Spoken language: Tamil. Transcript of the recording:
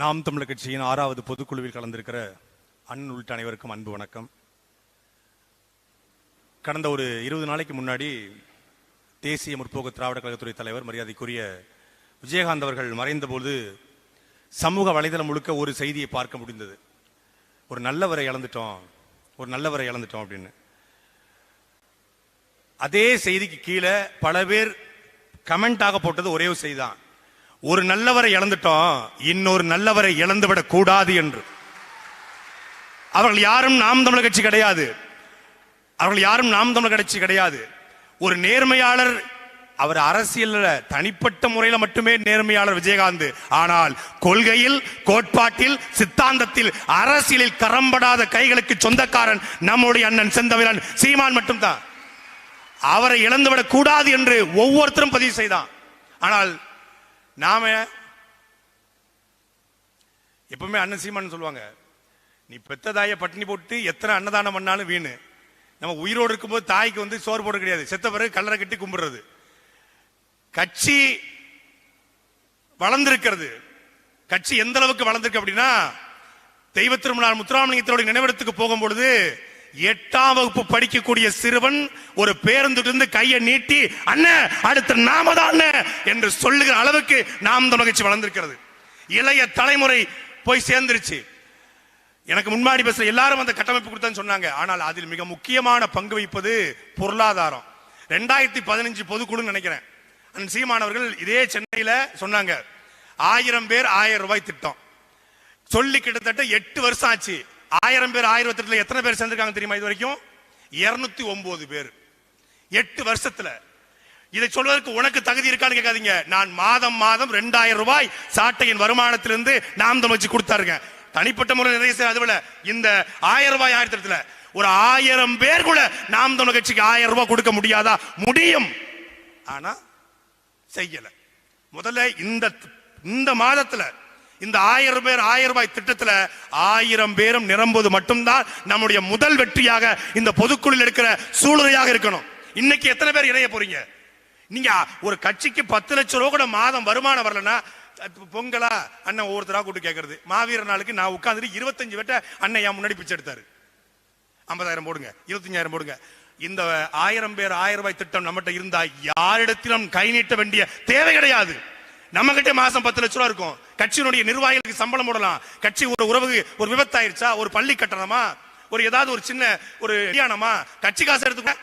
நாம் தமிழர் கட்சியின் ஆறாவது பொதுக்குழுவில் கலந்திருக்கிற அண்ணன் உள்ளிட்ட அனைவருக்கும் அன்பு வணக்கம். கடந்த ஒரு இருபது நாளைக்கு முன்னாடி தேசிய முற்போக்கு திராவிட கழகத்துறை தலைவர் மரியாதைக்குரிய விஜயகாந்த் அவர்கள் மறைந்தபோது சமூக வலைதளம் முழுக்க ஒரு செய்தியை பார்க்க முடிந்தது. ஒரு நல்லவரை இழந்துட்டோம் ஒரு நல்லவரை இழந்துட்டோம் அப்படின்னு. அதே செய்திக்கு கீழே பல பேர் கமெண்டாக போட்டது ஒரே ஒரு செய்தி தான். ஒரு நல்லவரை இழந்துட்டோம் இன்னொரு நல்லவரை இழந்துவிடக் கூடாது என்று. அவர்கள் யாரும் நாம் தமிழர் கட்சி கிடையாது. அவர்கள் யாரும் நாம் தமிழர் கட்சி கிடையாது. ஒரு நேர்மையாளர் அவர் அரசியல்ல தனிப்பட்ட முறையில மட்டுமே நேர்மையாளர் விஜயகாந்த். ஆனால் கொள்கையில் கோட்பாட்டில் சித்தாந்தத்தில் அரசியலில் கரம்படாத கைகளுக்கு சொந்தக்காரன் நம்முடைய அண்ணன் செந்தவிரன் சீமான் மட்டும்தான். அவரை இழந்துவிடக் கூடாது என்று ஒவ்வொருத்தரும் பதிவு செய்தான். ஆனால் நாம எப்பவுமே அண்ணன் சீமான் சொல்லுவாங்க நீ பெத்த தாயை பட்டினி போட்டு எத்தனை அன்னதானம் பண்ணாலும் வீணு. நம்ம உயிரோடு இருக்கும்போது தாய்க்கு வந்து சோறு போட கிடையாது. செத்த பிறகு கல்லறை கட்டி கும்பிடுறது. கட்சி வளர்ந்திருக்கிறது. கட்சி எந்த அளவுக்கு வளர்ந்திருக்கு அப்படின்னா தெய்வ திருமணம் முத்துராமலிங்கத்தோட நினைவிடத்துக்கு போகும் பொழுது எட்டாம் வகுப்பு படிக்கக்கூடிய சிறுவன் ஒரு பேருந்திலிருந்து கையை நீட்டி அண்ணன் அடுத்த நாம தான் என்று சொல்லுகிற அளவுக்கு நாம் தமிழ் வளர்ந்திருக்கிறது. இளைய தலைமுறை போய் சேர்ந்துருச்சு. எனக்கு முன்னாடி பேசுற எல்லாரும் அந்த கட்டமைப்பு கொடுத்தான்னு சொன்னாங்க. ஆனால் அதில் மிக முக்கியமான பங்கு வகிப்பது பொருளாதாரம். ரெண்டாயிரத்தி பதினஞ்சு பொதுக்குழுன்னு நினைக்கிறேன். அண்ணன் சீமானவர்கள் இதே சென்னையில் சொன்னாங்க ஆயிரம் பேர் ஆயிரம் ரூபாய் திட்டம். சொல்லி கிட்டத்தட்ட எட்டு வருஷம் ஆச்சு. ஆயிரம் பேர் ஆயிரத்தி எட்டுல எத்தனை பேர் சேர்ந்திருக்காங்க தெரியுமா இது வரைக்கும்? இருநூத்தி ஒன்பது பேர். எட்டு வருஷத்துல. இதை சொல்வதற்கு உனக்கு தகுதி இருக்கான்னு கேட்காதீங்க. நான் மாதம் மாதம் ரெண்டாயிரம் ரூபாய் சாட்டையின் வருமானத்திலிருந்து நாம் தான் வச்சு கொடுத்தாருங்க. தனிப்பட்ட முறை நிறைய செய்ய அதுவல இந்த ஆயிரம் ரூபாய் ஆயிரத்தி எட்டுல ஒரு ஆயிரம் பேர் கூட நாம் தமிழ் கட்சிக்கு ஆயிரம் ரூபாய் கொடுக்க முடியாதா? முடியும். ஆனா செய்யல. முதல்ல இந்த இந்த மாதத்துல இந்த ஆயிரம் பேர் ஆயிரம் ரூபாய் திட்டத்தில் ஆயிரம் பேரும் நிரம்புவது மட்டும்தான் நம்முடைய முதல் வெற்றியாக இந்த பொதுக்குழுவில் இருக்கிற சூழ்நிலையாக இருக்கணும். இன்னைக்கு எத்தனை பேர் இணைய போறீங்க? நீங்க ஒரு கட்சிக்கு பத்து லட்சம் ரூபா கூட மாதம் வருமானம் வரலன்னா பொங்கலா அண்ணன் ஒவ்வொருத்தரா கூட்டு கேட்கறது மாவீரர் நாளுக்கு நான் உட்காந்துட்டு இருபத்தஞ்சு வெட்ட அண்ணன் என் முன்னாடி பிச்சை எடுத்தாரு. ஐம்பதாயிரம் போடுங்க இருபத்தஞ்சாயிரம் போடுங்க. இந்த ஆயிரம் பேர் ஆயிரம் ரூபாய் திட்டம் நம்மகிட்ட இருந்தா யாரிடத்திலும் கை நீட்ட வேண்டிய தேவை கிடையாது. நம்ம கிட்ட மாசம் பத்து லட்ச ரூபா இருக்கும். கட்சியினுடைய நிர்வாகிகளுக்கு சம்பளம் போடலாம். கட்சி ஒரு உறவு ஒரு விபத்தாயிருச்சா? ஒரு பள்ளி கட்டணமா? ஒரு ஏதாவது ஒரு சின்ன ஒரு கல்யாணமா? கட்சி காசு எடுத்துக்க.